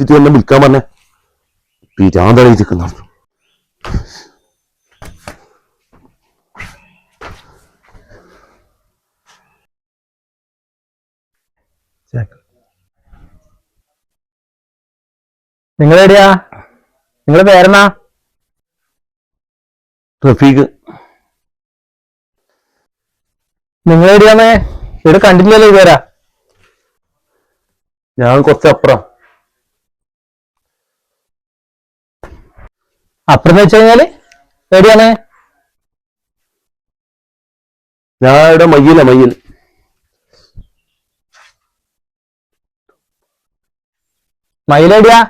വിളിച്ചിട്ട് എന്നെ വിൽക്കാൻ പറഞ്ഞേ പിരാന്തളിച്ചിരിക്കുന്ന നിങ്ങൾ എവിടെയാ നിങ്ങളെ പേരെന്നാ? റഫീഖ്. നിങ്ങൾ എവിടെയാന്നേ ഇവിടെ കണ്ടില്ലല്ലോ ഇതുവരാ. ഞാൻ കുറച്ച് അപ്പുറം അപ്പുറം വെച്ച് കഴിഞ്ഞാൽ എവിടെയാണ് ഞാൻ ഇവിടെ മയ്യില മയ്യിൽ. മയിലെവിടെയാ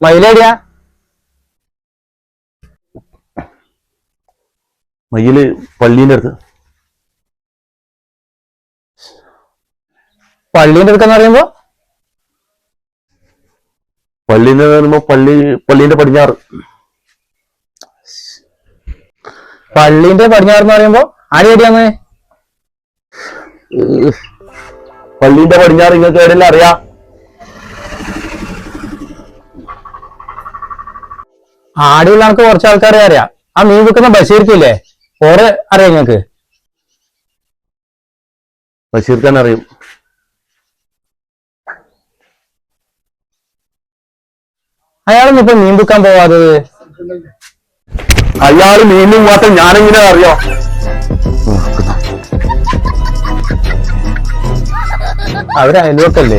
മയിലെവിടെയാ മയ്യിൽ പള്ളീന്റെ അടുത്ത്. പള്ളീന്റെ അടുക്കെന്ന് പറയുമ്പോ? പള്ളീന്ന് പറയുമ്പോ പള്ളി പള്ളീന്റെ പടിഞ്ഞാറ്. പള്ളീന്റെ പടിഞ്ഞാറെന്ന് പറയുമ്പോ ആര് എവിടെയാന്ന്. പള്ളീന്റെ പടിഞ്ഞാറ് നിങ്ങൾക്ക് എവിടെയെല്ലാം അറിയാം? ആടിയുള്ള നമുക്ക് കുറച്ച് ആൾക്കാരെ അറിയാം. ആ മീൻ വിൽക്കുന്ന ബഷീർക്കില്ലേ? ഓരെ അറിയാം നിങ്ങക്ക് ബഷീർക്കാൻ അറിയും. അയാളൊന്നും ഇപ്പൊ മീൻ പോവാതെ. പോവാത്തത് അയാൾ മീനും മാത്രം ഞാനെങ്ങനെ അറിയോ? അവർ അയൽവക്കല്ലേ?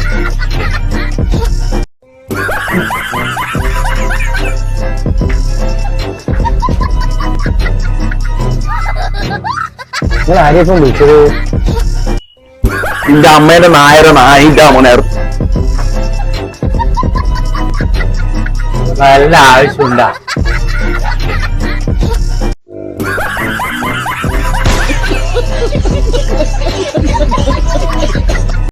നിങ്ങൾ ആരെയൊക്കെ വിളിച്ചത്? എന്റെ അമ്മേന്റെ നായര നായിന്റെ അമ്മനേർ നല്ല ആവശ്യമില്ല